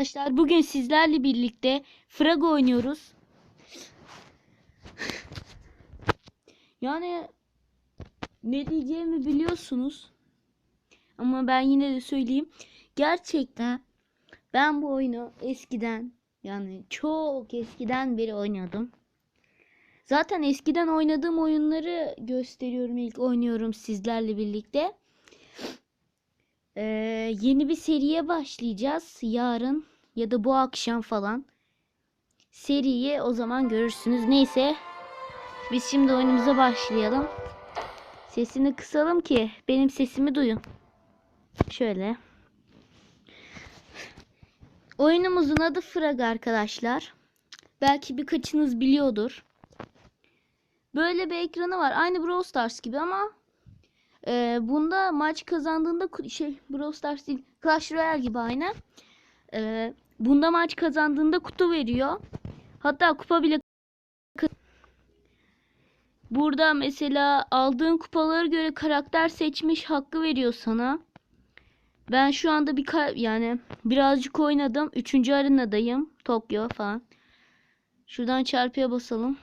arkadaşlar. Bugün sizlerle birlikte Frag oynuyoruz. Yani ne diyeceğimi biliyorsunuz. Ama ben yine de söyleyeyim. Gerçekten ben bu oyunu eskiden yani çok eskiden beri oynuyordum. Zaten eskiden oynadığım oyunları gösteriyorum ilk oynuyorum sizlerle birlikte. Ee, yeni bir seriye başlayacağız yarın ya da bu akşam falan. Seriyi o zaman görürsünüz. Neyse biz şimdi oyunumuza başlayalım. Sesini kısalım ki benim sesimi duyun. Şöyle. Oyunumuzun adı Frag arkadaşlar. Belki birkaçınız biliyordur. Böyle bir ekranı var. Aynı Brawl Stars gibi ama e, bunda maç kazandığında şey Brawl Stars değil Clash Royale gibi aynı. E, bunda maç kazandığında kutu veriyor. Hatta kupa bile Burada mesela aldığın kupalara göre karakter seçmiş hakkı veriyor sana. Ben şu anda bir yani birazcık oynadım. Üçüncü arenadayım. Tokyo falan. Şuradan çarpıya basalım.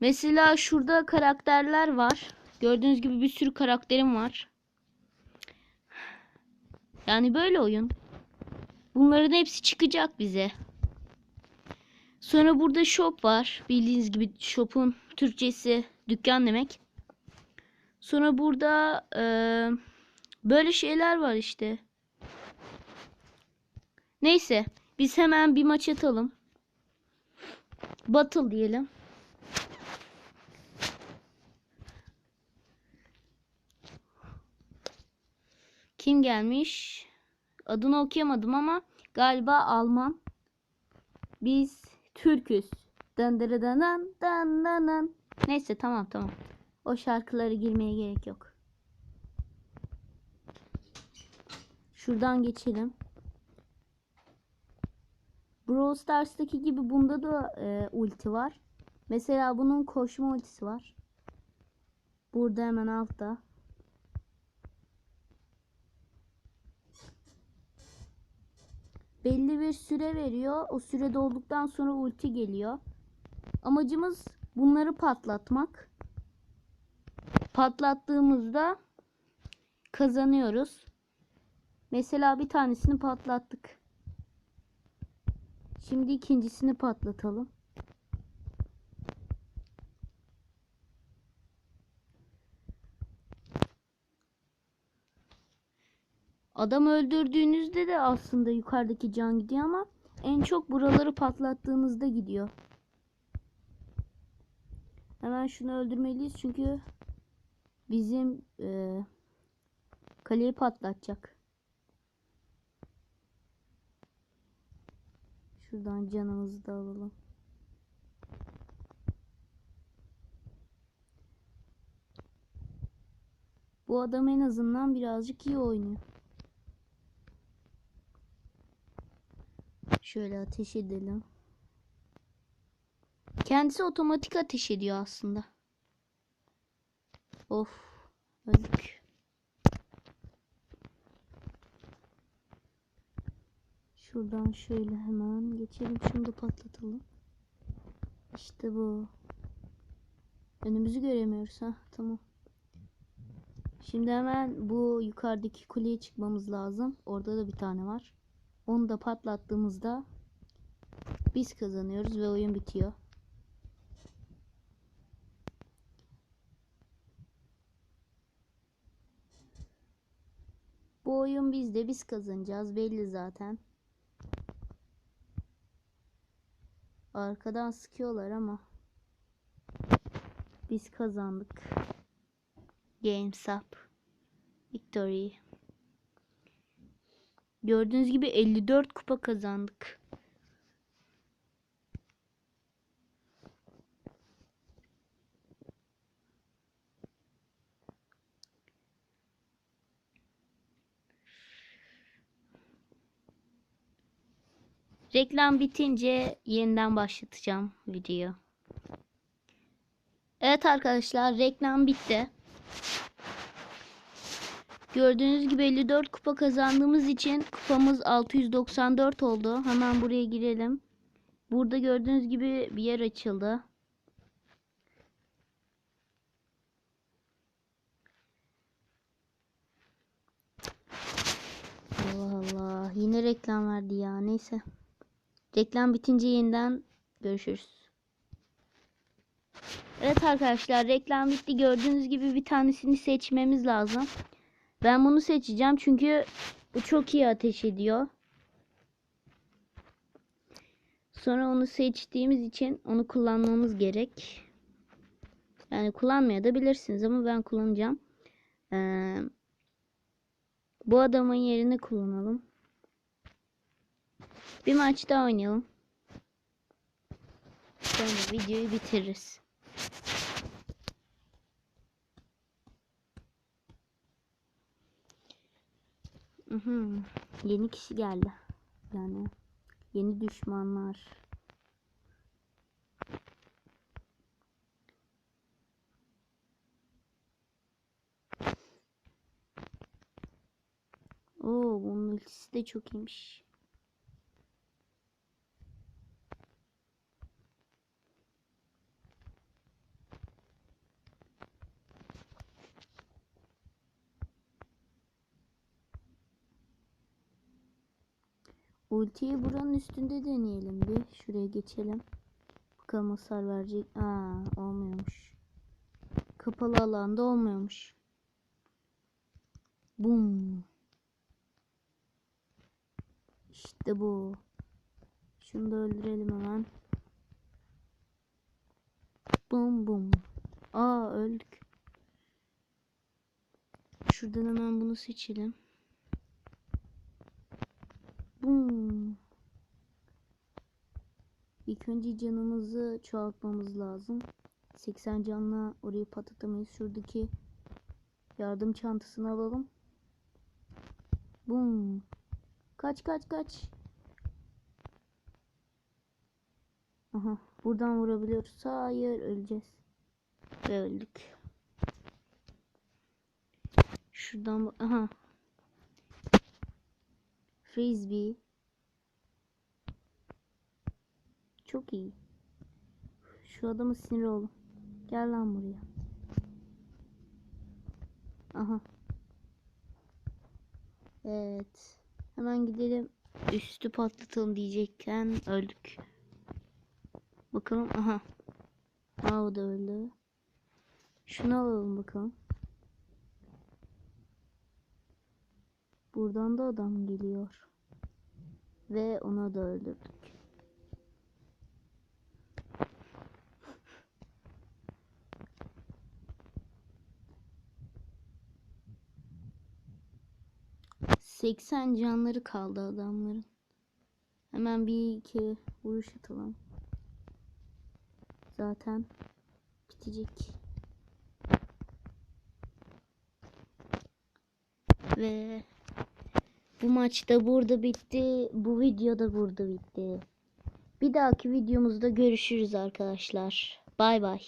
Mesela şurada karakterler var. Gördüğünüz gibi bir sürü karakterim var. Yani böyle oyun. Bunların hepsi çıkacak bize. Sonra burada shop var. Bildiğiniz gibi shop'un Türkçesi dükkan demek. Sonra burada eee, böyle şeyler var işte. Neyse biz hemen bir maç atalım. Battle diyelim. Kim gelmiş? Adını okuyamadım ama galiba Alman. Biz Türküz. Dındırıdanan dananan. Neyse tamam tamam. O şarkıları girmeye gerek yok. Şuradan geçelim. Brawl Stars'taki gibi bunda da e, ulti var. Mesela bunun koşma ultisi var. Burada hemen altta. Belli bir süre veriyor. O süre dolduktan sonra ulti geliyor. Amacımız bunları patlatmak. Patlattığımızda kazanıyoruz. Mesela bir tanesini patlattık. Şimdi ikincisini patlatalım. Adam öldürdüğünüzde de aslında yukarıdaki can gidiyor ama en çok buraları patlattığınızda gidiyor. Hemen şunu öldürmeliyiz çünkü bizim e, kaleyi patlatacak. Şuradan canımızı da alalım. Bu adam en azından birazcık iyi oynuyor. Şöyle ateş edelim. Kendisi otomatik ateş ediyor aslında. Of. Öldük. Şuradan şöyle hemen geçelim. Şunu da patlatalım. İşte bu. Önümüzü göremiyoruz ha. Tamam. Şimdi hemen bu yukarıdaki kuleye çıkmamız lazım. Orada da bir tane var. Onu da patlattığımızda biz kazanıyoruz ve oyun bitiyor. Bu oyun bizde biz kazanacağız belli zaten. Arkadan sıkıyorlar ama biz kazandık. Games up. Victory. Gördüğünüz gibi 54 kupa kazandık. Reklam bitince yeniden başlatacağım video. Evet arkadaşlar reklam bitti. Gördüğünüz gibi 54 kupa kazandığımız için kupamız 694 oldu. Hemen buraya girelim. Burada gördüğünüz gibi bir yer açıldı. Allah Allah. Yine reklam verdi ya. Neyse. Reklam bitince yeniden görüşürüz. Evet arkadaşlar reklam bitti. Gördüğünüz gibi bir tanesini seçmemiz lazım. Ben bunu seçeceğim çünkü bu çok iyi ateş ediyor. Sonra onu seçtiğimiz için onu kullanmamız gerek. Yani kullanmaya da bilirsiniz ama ben kullanacağım. Ee, bu adamın yerine kullanalım. Bir maç daha oynayalım. Sonra videoyu bitiririz. Mhm, Yeni kişi geldi. Yani yeni düşmanlar. Oo, bunun ultisi de çok iyiymiş. Ultiyi buranın üstünde deneyelim bir. Şuraya geçelim. Bakalım hasar verecek. Aa, olmuyormuş. Kapalı alanda olmuyormuş. Bum. İşte bu. Şunu da öldürelim hemen. Bum bum. Aa öldük. Şuradan hemen bunu seçelim. Bum. İlk önce canımızı çoğaltmamız lazım. 80 canla orayı patlatamayız. Şuradaki yardım çantasını alalım. Bum. Kaç kaç kaç. Aha buradan vurabiliyoruz. Hayır öleceğiz. Ve öldük. Şuradan aha. Frisbee. Çok iyi. Şu adamı sinir oldum. Gel lan buraya. Aha. Evet. Hemen gidelim. Üstü patlatalım diyecekken öldük. Bakalım. Aha. Aa o da öldü. Şunu alalım bakalım. Buradan da adam geliyor. Ve onu da öldürdük. Seksen canları kaldı adamların. Hemen bir iki vuruş atalım. Zaten bitecek. Ve bu maç da burada bitti. Bu video da burada bitti. Bir dahaki videomuzda görüşürüz arkadaşlar. Bay bay.